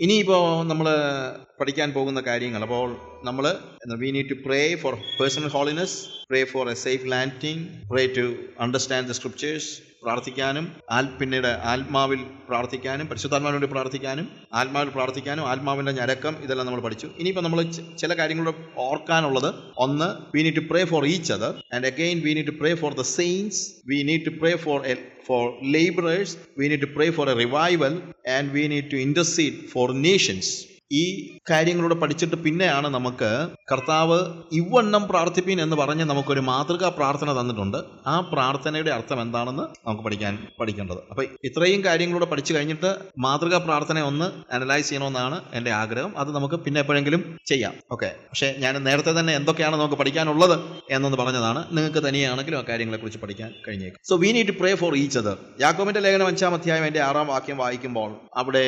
ഇനിയിപ്പോൾ നമ്മൾ പഠിക്കാൻ പോകുന്ന കാര്യങ്ങൾ. അപ്പോൾ നമ്മൾ we need to pray for personal holiness pray for a safe landing pray to understand the scriptures പ്രാർത്ഥിക്കാനും ആൽ പിന്നീട് ആത്മാവിൽ പ്രാർത്ഥിക്കാനും പരിശുദ്ധാത്മാവിന് വേണ്ടി പ്രാർത്ഥിക്കാനും ആത്മാവിൽ പ്രാർത്ഥിക്കാനും ആത്മാവിന്റെ ഞരക്കം ഇതെല്ലാം നമ്മൾ പഠിച്ചു. ഇനിയിപ്പോൾ നമ്മൾ ചില കാര്യങ്ങളുടെ ഓർക്കാനുള്ളത്. ഒന്ന് we need to pray for each other and again we need to pray for the saints we need to pray for for labourers we need to pray for a revival and we need to to for nations. ഈ കാര്യങ്ങളൂടെ പഠിച്ചിട്ട് പിന്നെയാണ് നമുക്ക് കർത്താവ് ഇവണ്ണം പ്രാർത്ഥിപ്പീൻ എന്ന് പറഞ്ഞ് നമുക്കൊരു മാതൃകാ പ്രാർത്ഥന തന്നിട്ടുണ്ട്. ആ പ്രാർത്ഥനയുടെ അർത്ഥം എന്താണെന്ന് നമുക്ക് പഠിക്കാൻ പഠിക്കേണ്ടത്. അപ്പം ഇത്രയും കാര്യങ്ങളൂടെ പഠിച്ചു കഴിഞ്ഞിട്ട് മാതൃകാ പ്രാർത്ഥന ഒന്ന് അനലൈസ് ചെയ്യണമെന്നാണ് എന്റെ ആഗ്രഹം. അത് നമുക്ക് പിന്നെ എപ്പോഴെങ്കിലും ചെയ്യാം. ഓക്കെ. പക്ഷേ ഞാൻ നേരത്തെ തന്നെ എന്തൊക്കെയാണ് നമുക്ക് പഠിക്കാനുള്ളത് എന്നൊന്ന് പറഞ്ഞതാണ്. നിങ്ങൾക്ക് തനിയാണെങ്കിലും ആ കാര്യങ്ങളെക്കുറിച്ച് പഠിക്കാൻ കഴിഞ്ഞേക്കും. So we need to pray for each other യാക്കോമിന്റെ ലേഖനം അഞ്ചാം അധ്യായം എന്റെ ആറാം വാക്യം വായിക്കുമ്പോൾ അവിടെ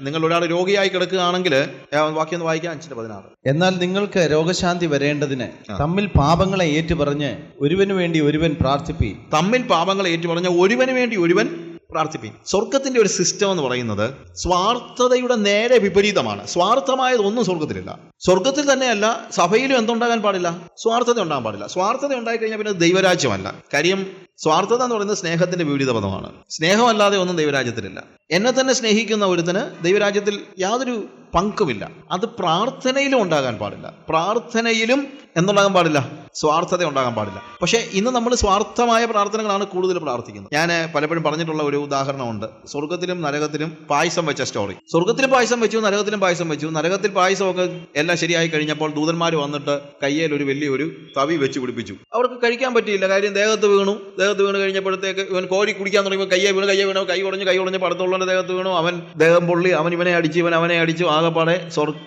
നിങ്ങൾ ഒരാൾ രോഗിയായി കിടക്കുകയാണെങ്കിൽ ഏഹ്, വാക്യം ഒന്ന് വായിക്കാം. അഞ്ചിന്റെ പതിനാറ്. എന്നാൽ നിങ്ങൾക്ക് രോഗശാന്തി വരേണ്ടതിന് തമ്മിൽ പാപങ്ങളെ ഏറ്റുപറഞ്ഞ് ഒരുവന് വേണ്ടി ഒരുവൻ പ്രാർത്ഥിപ്പി തമ്മിൽ പാപങ്ങളെ ഏറ്റുപറഞ്ഞ ഒരുവന് വേണ്ടി ഒരുവൻ പ്രാർത്ഥിപ്പി സ്വർഗത്തിന്റെ ഒരു സിസ്റ്റം എന്ന് പറയുന്നത് സ്വാർത്ഥതയുടെ നേരെ വിപരീതമാണ്. സ്വാർത്ഥമായത് ഒന്നും സ്വർഗത്തിലില്ല സ്വർഗത്തിൽ തന്നെയല്ല സഭയിലും എന്തുണ്ടാകാൻ പാടില്ല? സ്വാർത്ഥത ഉണ്ടാകാൻ പാടില്ല. സ്വാർത്ഥത ഉണ്ടായി കഴിഞ്ഞാൽ പിന്നെ ദൈവരാജ്യമല്ല. കാര്യം സ്വാർത്ഥത എന്ന് പറയുന്നത് സ്നേഹത്തിന്റെ വിപരീത പദമാണ് സ്നേഹമല്ലാതെ ഒന്നും ദൈവരാജ്യത്തിലില്ല. എന്നെ തന്നെ സ്നേഹിക്കുന്ന ഒരുത്തിന് ദൈവരാജ്യത്തിൽ യാതൊരു പങ്കുമില്ല. അത് പ്രാർത്ഥനയിലും ഉണ്ടാകാൻ പാടില്ല. പ്രാർത്ഥനയിലും എന്തുണ്ടാകാൻ പാടില്ല. സ്വാർത്ഥത ഉണ്ടാകാൻ പാടില്ല. പക്ഷേ ഇന്ന് നമ്മൾ സ്വാർത്ഥമായ പ്രാർത്ഥനകളാണ് കൂടുതൽ പ്രാർത്ഥിക്കുന്നത്. ഞാൻ പലപ്പോഴും പറഞ്ഞിട്ടുള്ള ഒരു ഉദാഹരണമുണ്ട്. സ്വർഗത്തിലും നരകത്തിലും പായസം വെച്ച സ്റ്റോറി സ്വർഗത്തിലും പായസം വെച്ചു നരകത്തിലും പായസം വെച്ചു. നരകത്തിൽ പായസമൊക്കെ എല്ലാം ശരിയായി കഴിഞ്ഞപ്പോൾ ദൂതന്മാർ വന്നിട്ട് കയ്യിൽ ഒരു വലിയൊരു തവി വെച്ച് പിടിപ്പിച്ചു. അവർക്ക് കഴിക്കാൻ പറ്റിയില്ല. കാര്യം ദേഹത്ത് വീണു. ദേഹത്ത് വീണ് കഴിഞ്ഞപ്പോഴത്തേക്ക് ഇവൻ കോരി കുടിക്കാൻ തുടങ്ങിയപ്പോൾ കയ്യെ വീണ് കയ്യെ വീണു കൈ ഉടഞ്ഞു കൈ ഉടഞ്ഞ് പടത്തുള്ളവന്റെ ദേഹത്ത് വീണു. അവൻ ദേഹം പൊള്ളി അവൻ ഇവനെ അടിച്ചു ഇവൻ അവനെ അടിച്ചു ആകെപ്പാടെ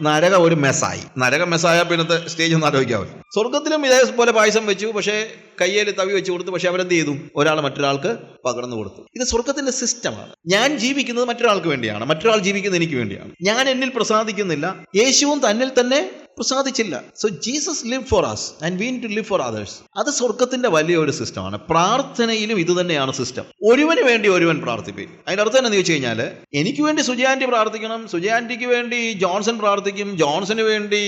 നരക ഒരു മെസ്സായി നരക മെസ്സായ പിന്നത്തെ സ്റ്റേജ് ഒന്ന് ആലോചിക്കാവും സ്വർഗത്തിലും ഇതേപോലെ പായസം വെച്ചു പക്ഷേ കയ്യിൽ തവി വെച്ച് കൊടുത്തു പക്ഷെ അവരെന്ത് ചെയ്തു? ഒരാൾ മറ്റൊരാൾക്ക് പകർന്നു കൊടുത്തു. ഇത് സ്വർഗത്തിന്റെ സിസ്റ്റമാണ് ഞാൻ ജീവിക്കുന്നത് മറ്റൊരാൾക്ക് വേണ്ടിയാണ്. മറ്റൊരാൾ ജീവിക്കുന്നത് എനിക്ക് വേണ്ടിയാണ്. ഞാൻ എന്നിൽ പ്രസാദിക്കുന്നില്ല. യേശുവും തന്നിൽ തന്നെ പ്രസാദിച്ചില്ല so Jesus live for us and when to live for others അത് സ്വർഗത്തിന്റെ വലിയൊരു സിസ്റ്റമാണ് പ്രാർത്ഥനയിലും ഇത് തന്നെയാണ് സിസ്റ്റം ഒരുവന് വേണ്ടി ഒരുവൻ പ്രാർത്ഥിപ്പിക്കും അതിന്റെ അർത്ഥം എന്താണെന്ന് ചോദിച്ചു കഴിഞ്ഞാൽ എനിക്ക് വേണ്ടി സുജാന്റി പ്രാർത്ഥിക്കണം സുജാന്റിക്ക് വേണ്ടി ജോൺസൺ പ്രാർത്ഥിക്കും ജോൺസന് വേണ്ടി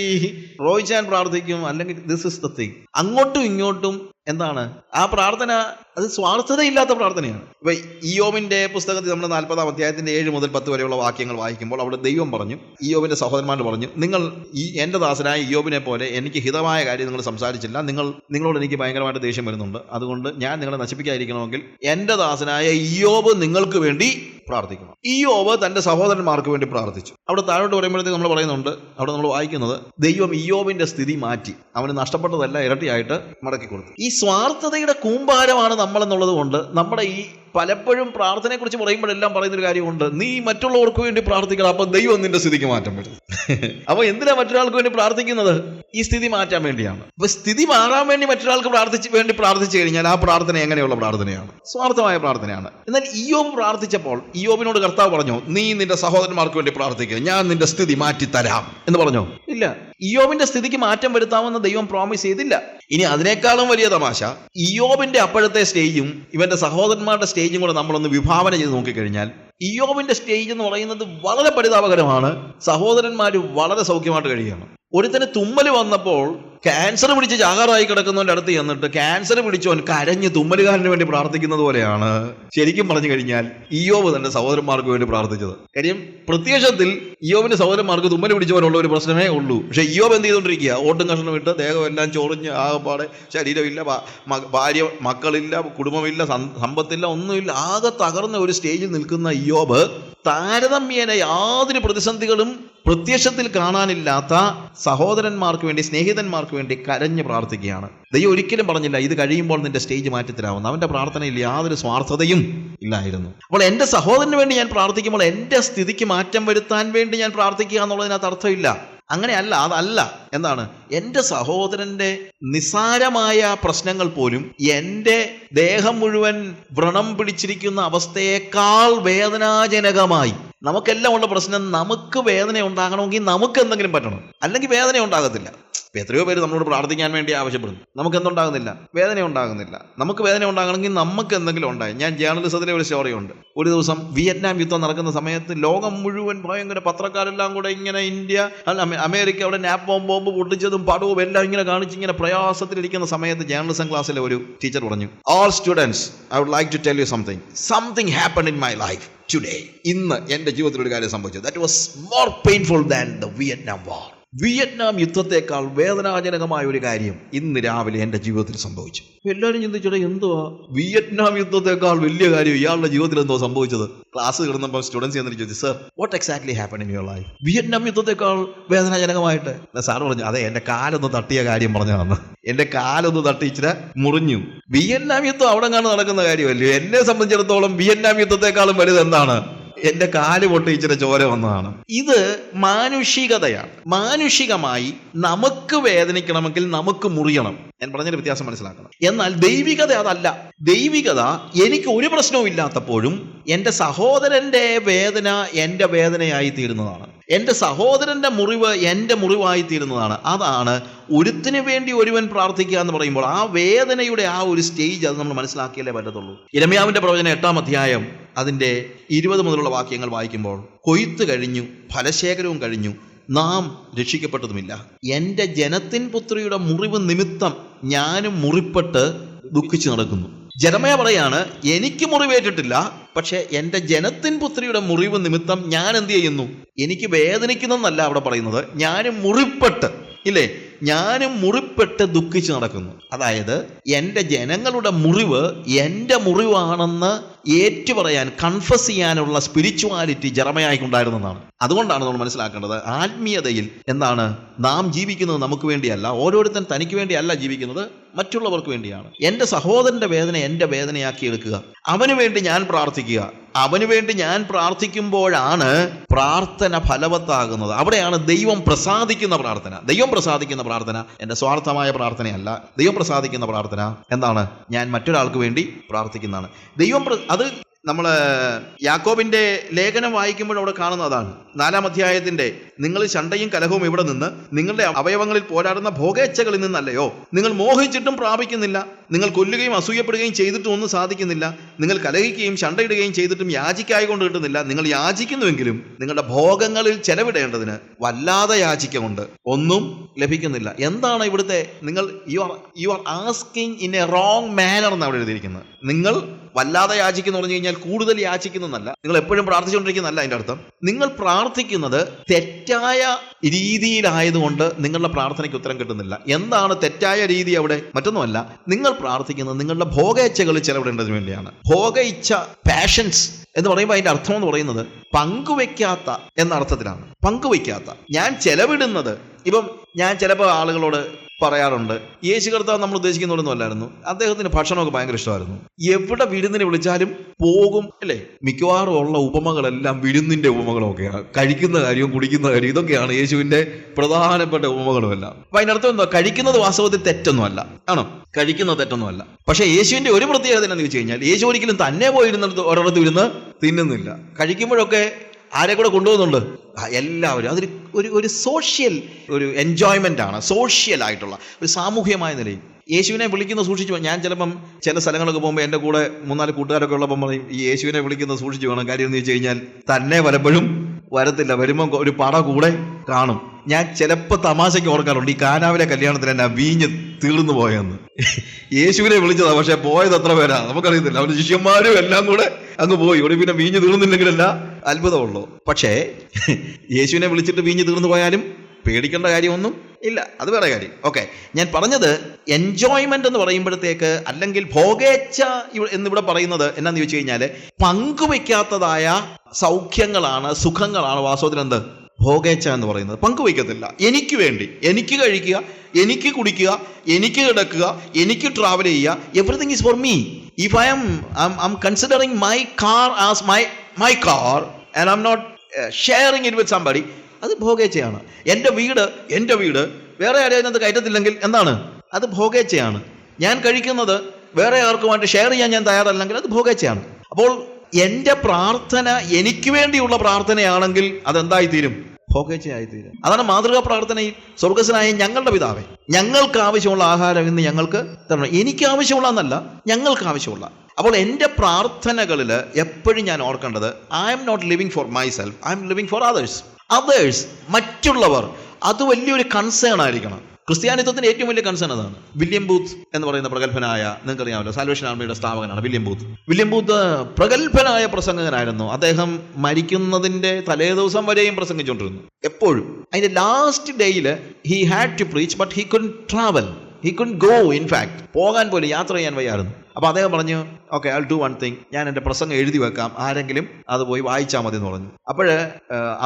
റോയ് ചാൻ പ്രാർത്ഥിക്കും അല്ലെങ്കിൽ ദിസ് ഇസ് ദ തിങ് അങ്ങോട്ടും ഇങ്ങോട്ടും എന്താണ്? ആ പ്രാർത്ഥന അത് സ്വാർത്ഥതയില്ലാത്ത പ്രാർത്ഥനയാണ്. ഇപ്പൊ ഇയോബിന്റെ പുസ്തകത്തിൽ നമ്മൾ നാൽപ്പതാം അധ്യായത്തിന്റെ ഏഴ് മുതൽ പത്ത് വരെയുള്ള വാക്യങ്ങൾ വായിക്കുമ്പോൾ അവിടെ ദൈവം പറഞ്ഞു ഇയോബിന്റെ സഹോദരന്മാർ പറഞ്ഞു നിങ്ങൾ ഈ എന്റെ ദാസനായ ഇയോബിനെ പോലെ എനിക്ക് ഹിതമായ കാര്യം നിങ്ങൾ സംസാരിച്ചില്ല. നിങ്ങൾ നിങ്ങളോട് എനിക്ക് ഭയങ്കരമായിട്ട് ദേഷ്യം വരുന്നുണ്ട്. അതുകൊണ്ട് ഞാൻ നിങ്ങളെ നശിപ്പിക്കാതിരിക്കണമെങ്കിൽ എന്റെ ദാസനായ ഇയോബ് നിങ്ങൾക്ക് വേണ്ടി പ്രാർത്ഥിക്കണം ഇയോബ് തന്റെ സഹോദരന്മാർക്ക് വേണ്ടി പ്രാർത്ഥിച്ചു. അവിടെ താഴോട്ട് പറയുമ്പോഴത്തേക്ക് നമ്മൾ പറയുന്നുണ്ട് അവിടെ നമ്മൾ വായിക്കുന്നത് ദൈവം ഇയോബിന്റെ സ്ഥിതി മാറ്റി. അവന് നഷ്ടപ്പെട്ടതല്ല ഇരട്ടിയായിട്ട് മടക്കി കൊടുത്തു ഈ സ്വാർത്ഥതയുടെ കൂമ്പാരമാണ് നമ്മൾ എന്നുള്ളത് കൊണ്ട് നമ്മുടെ ഈ പലപ്പോഴും പ്രാർത്ഥനയെക്കുറിച്ച് പറയുമ്പോഴെല്ലാം പറയുന്നൊരു കാര്യമുണ്ട്. നീ മറ്റുള്ളവർക്ക് വേണ്ടി പ്രാർത്ഥിക്കണം അപ്പൊ ദൈവം നിന്റെ സ്ഥിതിക്ക് മാറ്റം വരും. അപ്പോൾ എന്തിനാ മറ്റൊരാൾക്ക് വേണ്ടി പ്രാർത്ഥിക്കുന്നത്? ഈ സ്ഥിതി മാറ്റാൻ വേണ്ടിയാണ്. അപ്പൊ സ്ഥിതി മാറാൻ വേണ്ടി മറ്റൊരാൾക്ക് പ്രാർത്ഥിച്ച് വേണ്ടി പ്രാർത്ഥിച്ചു കഴിഞ്ഞാൽ ആ പ്രാർത്ഥന എങ്ങനെയുള്ള പ്രാർത്ഥനയാണ്? സ്വാർത്ഥമായ പ്രാർത്ഥനയാണ്. എന്നാൽ ഇയോബ് പ്രാർത്ഥിച്ചപ്പോൾ ഇയോബിനോട് കർത്താവ് പറഞ്ഞു നീ നിന്റെ സഹോദരന്മാർക്ക് വേണ്ടി പ്രാർത്ഥിക്കുക. ഞാൻ നിന്റെ സ്ഥിതി മാറ്റി തരാം എന്ന് പറഞ്ഞു? ഇല്ല. ഇയോബിന്റെ സ്ഥിതിക്ക് മാറ്റം വരുത്താമെന്ന് ദൈവം പ്രോമിസ് ചെയ്തില്ല. ഇനി അതിനേക്കാളും വലിയ തമാശ ഇയോബിന്റെ അപ്പോഴത്തെ സ്റ്റേജും ഇവന്റെ സഹോദരന്മാരുടെ കൂടെ നമ്മളൊന്ന് വിഭാവന ചെയ്ത് നോക്കിക്കഴിഞ്ഞാൽ ഇയോബിന്റെ സ്റ്റേജ് എന്ന് പറയുന്നത് വളരെ പരിതാപകരമാണ്. സഹോദരന്മാർ വളരെ സൗഖ്യമായിട്ട് കഴിയുകയാണ്. ഒരുത്തന് തുമ്മൽ വന്നപ്പോൾ ക്യാൻസർ പിടിച്ച് ജാഗറായി കിടക്കുന്നവന്റെ അടുത്ത് ചെന്നിട്ട് ക്യാൻസർ പിടിച്ചവൻ കരഞ്ഞ് തുമ്മലുകാരന് വേണ്ടി പ്രാർത്ഥിക്കുന്നത് പോലെയാണ് ശരിക്കും പറഞ്ഞു കഴിഞ്ഞാൽ ഇയോവ് തന്റെ സഹോദരന്മാർക്ക് വേണ്ടി പ്രാർത്ഥിച്ചത്. കാര്യം പ്രത്യക്ഷത്തിൽ ഇയോവിന്റെ സഹോദരന്മാർക്ക് തുമ്മൽ പിടിച്ചവരുള്ള ഒരു പ്രശ്നമേ ഉള്ളൂ. പക്ഷെ ഇയോവ് എന്ത് ചെയ്തുകൊണ്ടിരിക്കുക? ഓട്ടും കഷ്ണം ഇട്ട് ദേഹമെല്ലാം ചൊറിഞ്ഞ് ആകെപ്പാടെ ശരീരമില്ല ഭാര്യ മക്കളില്ല കുടുംബമില്ല സമ്പത്തില്ല ഒന്നുമില്ല. ആകെ തകർന്ന ഒരു സ്റ്റേജിൽ നിൽക്കുന്ന ഇയോബ് താരതമ്യേന യാതൊരു പ്രതിസന്ധികളും പ്രത്യക്ഷത്തിൽ കാണാനില്ലാത്ത സഹോദരന്മാർക്ക് വേണ്ടി സ്നേഹിതന്മാർക്ക് വേണ്ടി കരഞ്ഞു പ്രാർത്ഥിക്കുകയാണ്. ദൈവം ഒരിക്കലും പറഞ്ഞില്ല ഇത് കഴിയുമ്പോൾ നിന്റെ സ്റ്റേജ് മാറ്റിത്തരാവുന്നു അവന്റെ പ്രാർത്ഥനയിൽ യാതൊരു സ്വാർത്ഥതയും ഇല്ലായിരുന്നു. അപ്പോൾ എന്റെ സഹോദരന് വേണ്ടി ഞാൻ പ്രാർത്ഥിക്കുമ്പോൾ എന്റെ സ്ഥിതിക്ക് മാറ്റം വരുത്താൻ വേണ്ടി ഞാൻ പ്രാർത്ഥിക്കുക എന്നുള്ളതിനകത്ത് അർത്ഥമില്ല. അങ്ങനെയല്ല അതല്ല. എന്താണ്? എന്റെ സഹോദരന്റെ നിസാരമായ പ്രശ്നങ്ങൾ പോലും എന്റെ ദേഹം മുഴുവൻ വ്രണം പിടിച്ചിരിക്കുന്ന അവസ്ഥയേക്കാൾ വേദനാജനകമായി. നമുക്കെല്ലാം ഉള്ള പ്രശ്നം നമുക്ക് വേദന ഉണ്ടാകണമെങ്കിൽ നമുക്ക് എന്തെങ്കിലും പറ്റണം. അല്ലെങ്കിൽ വേദന ഉണ്ടാകത്തില്ല. എത്രയോ പേര് നമ്മളോട് പ്രാർത്ഥിക്കാൻ വേണ്ടി ആവശ്യപ്പെടുന്നു. നമുക്ക് എന്തുണ്ടാകുന്നില്ല? വേദന ഉണ്ടാകുന്നില്ല. നമുക്ക് വേദന ഉണ്ടാകണമെങ്കിൽ നമുക്ക് എന്തെങ്കിലും ഉണ്ടായി. ഞാൻ ജേർണലിസത്തിലെ ഒരു സ്റ്റോറിയുണ്ട് ഒരു ദിവസം വിയറ്റ്നാം യുദ്ധം നടക്കുന്ന സമയത്ത് ലോകം മുഴുവൻ ഭയങ്കര പത്രക്കാരെല്ലാം കൂടെ ഇങ്ങനെ ഇന്ത്യ അല്ല അമേരിക്ക അവിടെ നാപ്പോം പൊട്ടിച്ചതും പടവും എല്ലാം ഇങ്ങനെ കാണിച്ച് ഇങ്ങനെ പ്രയാസത്തിലിരിക്കുന്ന സമയത്ത് ജേർണലിസം ക്ലാസ്സിലെ ഒരു ടീച്ചർ പറഞ്ഞു all students I would like to tell you something something happen in my life today ഇന്ന് എന്റെ ജീവിതത്തിൽ ഒരു കാര്യം സംഭവിച്ചു that was more painful than the Vietnam war Vietnam യുദ്ധത്തെക്കാൾ വേദനാജനകമായ ഒരു കാര്യം ഇന്ന് രാവിലെ എന്റെ ജീവിതത്തിൽ സംഭവിച്ചു. എല്ലാവരും ചിന്തിച്ചോടെ എന്തുവാ? വിയറ്റ്നാം യുദ്ധത്തെക്കാൾ വലിയ കാര്യം ഇയാളുടെ ജീവിതത്തിൽ എന്തോ സംഭവിച്ചത്. ക്ലാസ് കിടന്നപ്പോൾ സ്റ്റുഡൻസ് എന്നിട്ട് ചോദിച്ചു sir what exactly happen in your life Vietnam യുദ്ധത്തെക്കാൾ വേദനാജനകമായിട്ട്. സാർ പറഞ്ഞു അതെ എന്റെ കാലൊന്ന് തട്ടിയ കാര്യം പറഞ്ഞതാണ്. എന്റെ കാലൊന്ന് തട്ടിച്ചിട്ട് മുറിഞ്ഞു. വിയറ്റ്നാം യുദ്ധം അവിടെ കാണുന്ന നടക്കുന്ന കാര്യമല്ലേ? എന്നെ സംബന്ധിച്ചിടത്തോളം വിയറ്റ്നാം യുദ്ധത്തെക്കാളും വലുത് എന്താണ്? എന്റെ കാൽ പൊട്ടിച്ചിട്ട് ചോര വന്നതാണ്. ഇത് മാനുഷികതയാണ്. മാനുഷികമായി നമുക്ക് വേദനിക്കണമെങ്കിൽ നമുക്ക് മുറിയണം. ഞാൻ പറഞ്ഞൊരു വ്യത്യാസം മനസ്സിലാക്കണം. എന്നാൽ ദൈവികത അതല്ല. ദൈവികത എനിക്ക് ഒരു പ്രശ്നവും ഇല്ലാത്തപ്പോഴും എന്റെ സഹോദരന്റെ വേദന എന്റെ വേദനയായി തീരുന്നതാണ്. എന്റെ സഹോദരന്റെ മുറിവ് എന്റെ മുറിവായി തീരുന്നതാണ്. അതാണ് ഒരുത്തിന് വേണ്ടി ഒരുവൻ പ്രാർത്ഥിക്കുക എന്ന് പറയുമ്പോൾ ആ വേദനയുടെ ആ ഒരു സ്റ്റേജ് അത് നമ്മൾ മനസ്സിലാക്കിയാലേ പറ്റത്തുള്ളൂ. ഇരമ്യാവിന്റെ പ്രവചനം എട്ടാം അധ്യായം അതിന്റെ ഇരുപത് മുതലുള്ള വാക്യങ്ങൾ വായിക്കുമ്പോൾ കൊയ്ത്ത് കഴിഞ്ഞു ഫലശേഖരവും കഴിഞ്ഞു. നാം രക്ഷിക്കപ്പെട്ടതുമില്ല. എന്റെ ജനത്തിൻ പുത്രിയുടെ മുറിവ് നിമിത്തം ഞാനും മുറിപ്പെട്ട് ദുഃഖിച്ചു നടക്കുന്നു. ജനമയ പറയാണ് എനിക്ക് മുറിവേറ്റിട്ടില്ല പക്ഷെ എന്റെ ജനത്തിൻ പുത്രിയുടെ മുറിവ് നിമിത്തം ഞാൻ എന്ത് ചെയ്യുന്നു? എനിക്ക് വേദനിക്കുന്നെന്നല്ല അവിടെ പറയുന്നത്. ഞാനും മുറിപ്പെട്ട്. ഇല്ലേ? ഞാനും മുറിപ്പെട്ട് ദുഃഖിച്ച് നടക്കുന്നു. അതായത് എന്റെ ജനങ്ങളുടെ മുറിവ് എന്റെ മുറിവാണെന്ന് ഏറ്റു പറയാൻ കൺഫസ് ചെയ്യാനുള്ള സ്പിരിച്വാലിറ്റി ജറമയായിക്കുണ്ടായിരുന്നതാണ് അതുകൊണ്ടാണ് നമ്മൾ മനസ്സിലാക്കേണ്ടത് ആത്മീയതയിൽ എന്താണ് നാം ജീവിക്കുന്നത് നമുക്ക് വേണ്ടിയല്ല ഓരോരുത്തൻ തനിക്ക് വേണ്ടിയല്ല ജീവിക്കുന്നത് മറ്റുള്ളവർക്ക് വേണ്ടിയാണ്. എന്റെ സഹോദരന്റെ വേദന എന്റെ വേദനയാക്കി എടുക്കുക. അവന് വേണ്ടി ഞാൻ പ്രാർത്ഥിക്കുക. അവന് വേണ്ടി ഞാൻ പ്രാർത്ഥിക്കുമ്പോഴാണ് പ്രാർത്ഥന ഫലവത്താകുന്നത്. അവിടെയാണ് ദൈവം പ്രസാദിക്കുന്ന പ്രാർത്ഥന. ദൈവം പ്രസാദിക്കുന്ന പ്രാർത്ഥന എന്റെ സ്വാർത്ഥമായ പ്രാർത്ഥനയല്ല. ദൈവം പ്രസാദിക്കുന്ന പ്രാർത്ഥന എന്താണ്? ഞാൻ മറ്റൊരാൾക്ക് വേണ്ടി പ്രാർത്ഥിക്കുന്നതാണ്. ദൈവം അത് നമ്മൾ യാക്കോബിന്റെ ലേഖനം വായിക്കുമ്പോൾ അവിടെ കാണുന്നതാണ് നാലാം അധ്യായത്തിന്റെ നിങ്ങൾ ശണ്ടയും കലഹവും ഇവിടെ നിന്ന് നിങ്ങളുടെ അവയവങ്ങളിൽ പോരാടുന്ന ഭോഗേച്ഛകളിൽ നിന്നല്ലയോ? നിങ്ങൾ മോഹിച്ചിട്ടും പ്രാപിക്കുന്നില്ല. നിങ്ങൾ കൊല്ലുകയും അസൂയപ്പെടുകയും ചെയ്തിട്ടും ഒന്നും സാധിക്കുന്നില്ല. നിങ്ങൾ കലഹിക്കുകയും ചണ്ടയിടുകയും ചെയ്തിട്ടും യാചിക്കായി കൊണ്ട് കിട്ടുന്നില്ല. നിങ്ങൾ യാചിക്കുന്നുവെങ്കിലും നിങ്ങളുടെ ഭോഗങ്ങളിൽ ചെലവിടേണ്ടതിന് വല്ലാതെ യാചിക്കുന്നുണ്ട് ഒന്നും ലഭിക്കുന്നില്ല. എന്താണ് ഇവിടുത്തെ നിങ്ങൾ you are you are asking in a wrong manner എന്നാണ് അവിടെ എഴുതിയിരിക്കുന്നത്. നിങ്ങൾ വല്ലാതെ യാചിക്കുന്നു പറഞ്ഞു കഴിഞ്ഞാൽ കൂടുതൽ യാചിക്കുന്നതല്ല. നിങ്ങൾ എപ്പോഴും പ്രാർത്ഥിച്ചുകൊണ്ടിരിക്കുന്നതല്ല അതിന്റെ അർത്ഥം. നിങ്ങൾ പ്രാർത്ഥിക്കുന്നത് തെറ്റായ രീതിയിലായതുകൊണ്ട് നിങ്ങളുടെ പ്രാർത്ഥനയ്ക്ക് ഉത്തരം കിട്ടുന്നില്ല. എന്താണ് തെറ്റായ രീതി അവിടെ? മറ്റൊന്നുമല്ല. നിങ്ങൾ പ്രാർത്ഥിക്കുന്നത് നിങ്ങളുടെ ഭോഗേച്ഛകൾ ചെലവിടേണ്ടതിന് വേണ്ടിയാണ്. ഭോഗ ഇച്ഛ പാഷൻസ് എന്ന് പറയുമ്പോൾ അതിന്റെ അർത്ഥം എന്ന് പറയുന്നത് പങ്കുവെക്കാത്ത എന്ന അർത്ഥത്തിലാണ് പങ്കുവെക്കാത്ത ഞാൻ ചെലവിടുന്നത്. ഇപ്പം ഞാൻ ചിലപ്പോൾ ആളുകളോട് പറയാറുണ്ട്. യേശു കർത്താവ് നമ്മൾ അല്ലായിരുന്നു. അദ്ദേഹത്തിന് ഭക്ഷണമൊക്കെ ഭയങ്കര ഇഷ്ടമായിരുന്നു. എവിടെ വിരുന്നിനെ വിളിച്ചാലും പോകും അല്ലേ? മിക്കവാറും ഉള്ള ഉപമകളെല്ലാം വിരുന്നിന്റെ ഉപമകളൊക്കെയാണ് കഴിക്കുന്ന കാര്യവും കുടിക്കുന്ന കാര്യം ഇതൊക്കെയാണ് യേശുവിന്റെ പ്രധാനപ്പെട്ട ഉപമകളുമെല്ലാം. അപ്പൊ അതിനർത്ഥം എന്താ? കഴിക്കുന്നത് വാസ്തവത്തിൽ തെറ്റൊന്നുമല്ല. ആണോ? കഴിക്കുന്നത് തെറ്റൊന്നുമല്ല. പക്ഷേ യേശുവിന്റെ ഒരു പ്രത്യേകത എന്താണെന്ന് വെച്ച് കഴിഞ്ഞാൽ യേശു ഒരിക്കലും തന്നെ പോയിരുന്നിടത്ത് ഒരിടത്ത് ഇരുന്ന് തിന്നുന്നില്ല. കഴിക്കുമ്പോഴൊക്കെ ആരെ കൂടെ കൊണ്ടുപോകുന്നുണ്ട്? എല്ലാവരും. അതൊരു ഒരു ഒരു സോഷ്യൽ ഒരു എൻജോയ്മെന്റ് ആണ്. സോഷ്യൽ ആയിട്ടുള്ള ഒരു സാമൂഹ്യമായ നിലയിൽ. യേശുവിനെ വിളിക്കുന്ന സൂക്ഷിച്ചു ഞാൻ ചിലപ്പം ചില സ്ഥലങ്ങളൊക്കെ പോകുമ്പോൾ എന്റെ കൂടെ മൂന്നാൽ കൂട്ടുകാരൊക്കെ ഉള്ളപ്പം പറയും ഈ യേശുവിനെ വിളിക്കുന്നത് സൂക്ഷിച്ചു വേണം. കാര്യം എന്ന് വെച്ച് കഴിഞ്ഞാൽ തന്നെ വരുമ്പോഴും വരത്തില്ല. വരുമ്പോൾ ഒരു പട കൂടെ കാണും. ഞാൻ ചിലപ്പോൾ തമാശയ്ക്ക് ഓർക്കാറുണ്ട്. ഈ കാനാവിലെ കല്യാണത്തിൽ എന്നാ വീഞ്ഞ് തീർന്നു പോയെന്ന്. യേശുവിനെ വിളിച്ചതാ. പക്ഷെ പോയത് എത്ര പേരാ. നമുക്കറിയത്തില്ല. അവരുടെ ശിഷ്യന്മാരും എല്ലാം കൂടെ അങ്ങ് പോയി. ഇവിടെ പിന്നെ വീഞ്ഞ് തീർന്നില്ലെങ്കിലല്ല. അത്ഭുതമുള്ളൂ. പക്ഷേ യേശുവിനെ വിളിച്ചിട്ട് വീഞ്ഞ് തീർന്നു പോയാലും പേടിക്കേണ്ട കാര്യമൊന്നും ഇല്ല. അത് വേറെ കാര്യം. ഓക്കെ ഞാൻ പറഞ്ഞത് എൻജോയ്മെന്റ് എന്ന് പറയുമ്പോഴത്തേക്ക് അല്ലെങ്കിൽ ഭോഗേച്ഛ എന്നിവിടെ പറയുന്നത് എന്നാന്ന് ചോദിച്ചു കഴിഞ്ഞാൽ പങ്കുവെക്കാത്തതായ സൗഖ്യങ്ങളാണ് സുഖങ്ങളാണ് വാസ്തവത്തിൽ എന്ത്? ഭോഗേച്ഛ എന്ന് പറയുന്നത്. പങ്കുവയ്ക്കത്തില്ല എനിക്ക് വേണ്ടി. എനിക്ക് കഴിക്കുക എനിക്ക് കുടിക്കുക എനിക്ക് കിടക്കുക എനിക്ക് ട്രാവൽ ചെയ്യുക everything is for me if I'm I'm considering my car as my my car and I not sharing it with somebody അത് ഭോഗേച്ചയാണ് എന്റെ വീട് എന്റെ വീട് വേറെ ആരും അതിനകത്ത് കയറ്റത്തില്ലെങ്കിൽ എന്താണ്? അത് ഭോഗേച്ചയാണ് ഞാൻ കഴിക്കുന്നത് വേറെ ആർക്കുമായിട്ട് ഷെയർ ചെയ്യാൻ ഞാൻ തയ്യാറല്ലെങ്കിൽ അത് ഭോഗേച്ചയാണ് അപ്പോൾ എന്റെ പ്രാർത്ഥന എനിക്ക് വേണ്ടിയുള്ള പ്രാർത്ഥനയാണെങ്കിൽ അതെന്തായിത്തീരും? ഭോഗേച്ചയായിത്തീരും അതാണ് മാതൃകാ പ്രാർത്ഥനയിൽ സ്വർഗസ്വനായ ഞങ്ങളുടെ പിതാവേ. ഞങ്ങൾക്ക് ആവശ്യമുള്ള ആഹാരം ഇന്ന് ഞങ്ങൾക്ക് തരണം. എനിക്ക് ആവശ്യമുള്ള എന്നല്ല ഞങ്ങൾക്ക് ആവശ്യമുള്ള. അപ്പോൾ എന്റെ പ്രാർത്ഥനകളിൽ എപ്പോഴും ഞാൻ ഓർക്കേണ്ടത് I'm not living for myself I'm living for others others മറ്റുള്ളവർ അത് വലിയൊരു കൺസേൺ ആയിരിക്കണം. ക്രിസ്ത്യാനിത്വത്തിന്റെ ഏറ്റവും വലിയ കൺസേൺ അതാണ്. വില്യം ബൂത്ത് എന്ന് പറയുന്ന പ്രഗത്ഭനായ നിങ്ങൾക്കറിയാമല്ലോ സാൽവേഷൻ ആർമിയുടെ സ്ഥാപകനാണ് വില്യം ബൂത്ത് വില്യം ബൂത്ത് പ്രഗത്ഭനായ പ്രസംഗകനായിരുന്നു. അദ്ദേഹം മരിക്കുന്നതിന്റെ തലേദിവസം വരെയും പ്രസംഗിച്ചുകൊണ്ടിരുന്നു. എപ്പോഴും. അതിന്റെ ലാസ്റ്റ് ഡേയിൽ he had to preach but he couldn't travel he couldn't go in fact പോകാൻ പോലും യാത്ര ചെയ്യാൻ വയ്യായിരുന്നു. അപ്പോൾ അദ്ദേഹം പറഞ്ഞു okay I do one thing ഞാൻ എന്റെ പ്രസംഗം എഴുതി വെക്കാം. ആരെങ്കിലും അത് പോയി വായിച്ചാൽ മതി എന്ന് പറഞ്ഞു അപ്പോൾ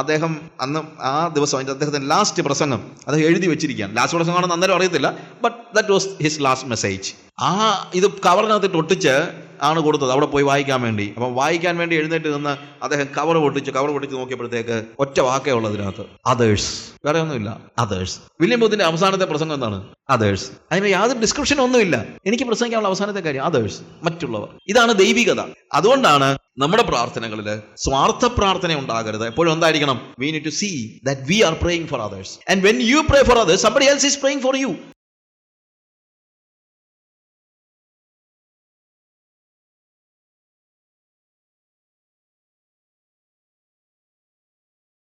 അദ്ദേഹം അന്ന് ആ ദിവസം അതിന്റെ അദ്ദേഹത്തിന്റെ ലാസ്റ്റ് പ്രസംഗം അദ്ദേഹം എഴുതി വെച്ചിരിക്കുകയാണ്. ലാസ്റ്റ് പ്രസംഗമാണെന്ന് അന്നേരം അറിയത്തില്ല but that was his last message ആ ഇത് കവറിനകത്തിട്ട് ഒട്ടിച്ച് ആണ് കൊടുത്തത്. അവിടെ പോയി വായിക്കാൻ വേണ്ടി. അപ്പം വായിക്കാൻ വേണ്ടി എഴുന്നേറ്റ് നിന്ന് അദ്ദേഹം കവർ പൊട്ടിച്ചു. കവർ പൊട്ടിച്ച് നോക്കിയപ്പോഴത്തേക്ക് ഒറ്റ വാക്കേ ഉള്ളത് ഇതിനകത്ത് അതേഴ്സ് വേറെ ഒന്നുമില്ല. അതേഴ്സ് വില്യം ബൂത്തിന്റെ അവസാനത്തെ പ്രസംഗം എന്താണ്? അതേഴ്സ് അതിന് യാതൊരു ഡിസ്ക്രിപ്ഷൻ ഒന്നുമില്ല. എനിക്ക് പ്രസംഗിക്കാനുള്ള അവസാനത്തെ കാര്യം അതേഴ്സ് മറ്റുള്ളവർ ഇതാണ് ദൈവികത. അതുകൊണ്ടാണ് നമ്മുടെ പ്രാർത്ഥനകളിൽ സ്വാർത്ഥ പ്രാർത്ഥന ഉണ്ടാകരുത്. എപ്പോഴും എന്തായിരിക്കണം? We need to see that we are praying for others and when you pray for others somebody else is praying for you